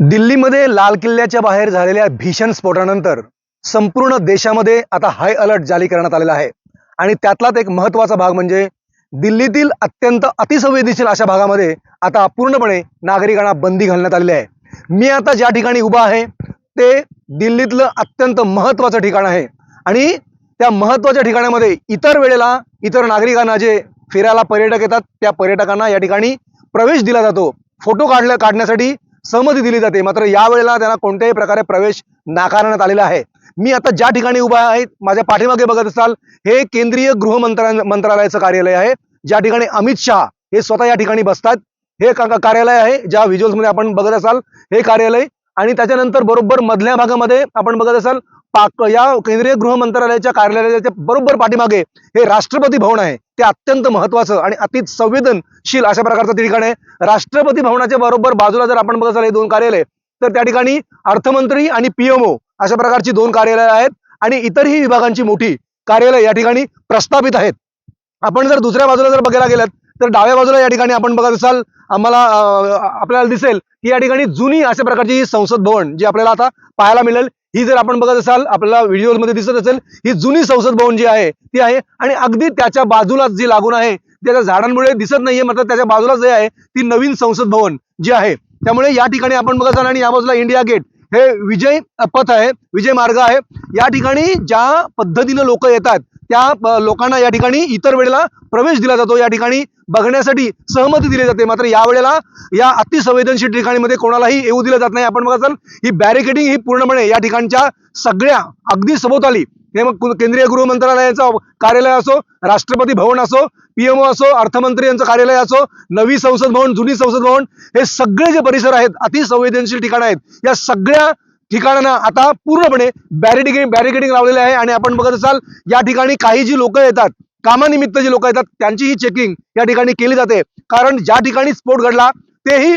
दिल्लीमध्ये लाल किल्ल्याच्या बाहेर झालेल्या भीषण स्फोटानंतर संपूर्ण देशामध्ये आता हाय अलर्ट जारी करण्यात आलेला आहे. आणि त्यातलाच एक महत्त्वाचा भाग म्हणजे दिल्लीतील अत्यंत अतिसंवेदनशील अशा भागामध्ये आता पूर्णपणे नागरिकांना बंदी घालण्यात आलेली आहे. मी आता ज्या ठिकाणी उभा आहे ते दिल्लीतलं अत्यंत महत्वाचं ठिकाण आहे. आणि त्या महत्त्वाच्या ठिकाणामध्ये इतर वेळेला इतर नागरिकांना जे फिरायला पर्यटक येतात त्या पर्यटकांना या ठिकाणी प्रवेश दिला जातो. फोटो काढल्या काढण्यासाठी सहमती दिली जाते. मात्र यावेळेला त्यांना कोणत्याही प्रकारे प्रवेश नाकारण्यात आलेला आहे. मी आता ज्या ठिकाणी उभा आहे माझ्या पाठीमागे बघत असाल हे केंद्रीय गृह मंत्रा मंत्रालयाचं कार्यालय आहे. ज्या ठिकाणी अमित शहा हे स्वतः या ठिकाणी बसतात हे का- कार्यालय आहे ज्या व्हिज्युअल्समध्ये मध्ये आपण बघत असाल हे कार्यालय. आणि त्याच्यानंतर बरोबर मधल्या भागामध्ये आपण बघत असाल पाक या केंद्रीय गृह मंत्रालयाच्या कार्यालयाच्या बरोबर पाठीमागे हे राष्ट्रपती भवन आहे. ते अत्यंत महत्वाचं आणि अति संवेदनशील अशा प्रकारचं ते ठिकाण आहे. राष्ट्रपती भवनाच्या बरोबर बाजूला जर आपण बघत असाल हे दोन कार्यालय तर त्या ठिकाणी अर्थमंत्री आणि पीएमओ अशा प्रकारची दोन कार्यालय आहेत आणि इतरही विभागांची मोठी कार्यालय या ठिकाणी प्रस्थापित आहेत. आपण जर दुसऱ्या बाजूला जर बघायला गेलात तर डाव्या बाजूला या ठिकाणी आपण बघत असाल आम्हाला आपल्याला दिसेल की या ठिकाणी जुनी अशा प्रकारची ही संसद भवन जी आपल्याला आता पाहायला मिळेल ही जर आपण बघत असाल आपल्याला व्हिडिओमध्ये दिसत असेल ही जुनी संसद भवन जी आहे ती आहे आणि अगदी त्याच्या बाजूलाच जी लागून आहे त्याच्या झाडांमुळे दिसत नाहीये मात्र त्याच्या बाजूलाच जे आहे ती नवीन संसद भवन जी आहे. त्यामुळे या ठिकाणी आपण बघत असाल आणि या बाजूला इंडिया गेट हे विजय पथ आहे विजय मार्ग आहे. या ठिकाणी ज्या पद्धतीनं लोक येतात त्या लोकांना या ठिकाणी इतर वेळेला प्रवेश दिला जातो. या ठिकाणी बघण्यासाठी सहमती दिली जाते. मात्र यावेळेला या अतिसंवेदनशील ठिकाणीमध्ये कोणालाही येऊ दिलं जात नाही. आपण बघा ही बॅरिकेडिंग ही पूर्णपणे या ठिकाणच्या सगळ्या अगदी सभोवताली. हे मग कु- केंद्रीय गृह मंत्रालयाचं कार्यालय असो राष्ट्रपती भवन असो पीएमओ असो अर्थमंत्री यांचं कार्यालय असो नवी संसद भवन जुनी संसद भवन हे सगळे जे परिसर आहेत अतिसंवेदनशील ठिकाण आहेत या सगळ्या ठिकाणांना आता पूर्णपणे बॅरिकेडिंग बॅरिकेडिंग लावलेले आहे. आणि आपण बघत असाल या ठिकाणी काही जी लोक येतात कामानिमित्त जी लोक येतात त्यांची ही चेकिंग या ठिकाणी केली जाते. कारण ज्या ठिकाणी स्फोट घडला तेही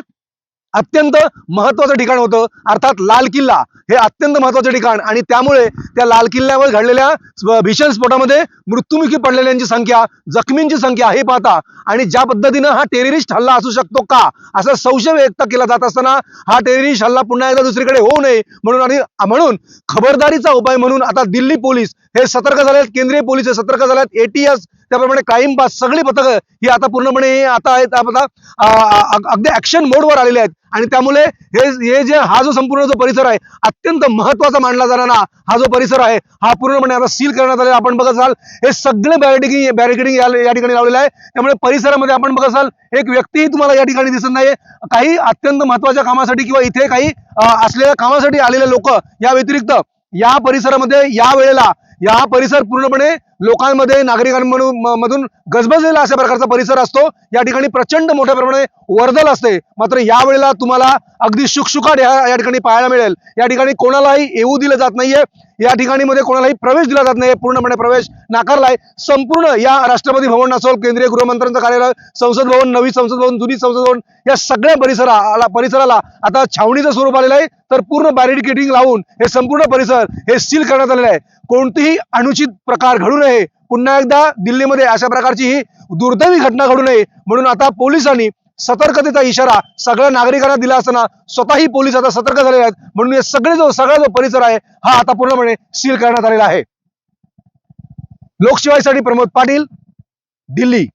अत्यंत महत्वाचं ठिकाण होतं. अर्थात लाल किल्ला हे अत्यंत महत्वाचं ठिकाण. आणि त्यामुळे त्या लाल किल्ल्यावर घडलेल्या भीषण स्फोटामध्ये मृत्युमुखी पडलेल्यांची संख्या जखमींची संख्या हे पाहता आणि ज्या पद्धतीनं हा टेररिस्ट हल्ला असू शकतो का असा संशय व्यक्त केला जात असताना हा टेररिस्ट हल्ला पुन्हा एकदा दुसरीकडे होऊ नये म्हणून आणि म्हणून खबरदारीचा उपाय म्हणून आता दिल्ली पोलीस हे सतर्क झाले आहेत केंद्रीय पोलीस हे सतर्क झाले आहेत एटीएस त्याप्रमाणे क्राईम पास सगळी पथकं ही आता पूर्णपणे आता आहेत. आता अगदी ऍक्शन मोडवर आलेले आहेत. आणि त्यामुळे हे हे जे हा जो संपूर्ण जो परिसर आहे अत्यंत महत्त्वाचा मानला जाणारा हा जो परिसर आहे हा पूर्णपणे आता सील करण्यात आलेला आपण बघत असाल हे सगळे बॅरिकेडिंग बॅरिकेडिंग या ठिकाणी लावलेलं आहे. त्यामुळे परिसरामध्ये आपण बघत असाल एक व्यक्तीही तुम्हाला या ठिकाणी दिसत नाहीये. काही अत्यंत महत्त्वाच्या कामासाठी किंवा इथे काही असलेल्या कामासाठी आलेले लोक या व्यतिरिक्त या परिसरामध्ये या वेळेला या परिसर पूर्णपणे लोकांमध्ये नागरिकांमधून गजबजलेला अशा प्रकारचा परिसर असतो. या ठिकाणी प्रचंड मोठ्या प्रमाणे वर्दल असते. मात्र यावेळेला तुम्हाला अगदी शुकशुकाट या या ठिकाणी पाहायला मिळेल. या ठिकाणी कोणालाही येऊ दिलं जात नाहीये. या ठिकाणी मध्ये कोणालाही प्रवेश दिला जात नाही पूर्णपणे प्रवेश नाकारलाय. संपूर्ण या राष्ट्रपती भवन असो केंद्रीय गृहमंत्र्यांचं कार्यालय संसद भवन नवी संसद भवन जुनी संसद भवन या सगळ्या परिसराला परिसराला आता छावणीचं स्वरूप आलेलं आहे. तर पूर्ण बॅरिकेडिंग लावून हे संपूर्ण परिसर हे सील करण्यात आलेलं आहे. कोणतीही अनुचित प्रकार घडू नये. पुन्हा एकदा दिल्लीमध्ये अशा प्रकारची ही दुर्दैवी घटना घडू नये. म्हणून आता पोलिसांनी सतर्कतेचा इशारा सगळ्या नागरिकांना दिला असताना स्वतःही पोलीस आता सतर्क झालेले आहेत. म्हणून हे सगळे जो सगळा जो परिसर आहे हा आता पूर्णपणे सील करण्यात आलेला आहे. लोकशिवायसाठी प्रमोद पाटील दिल्ली.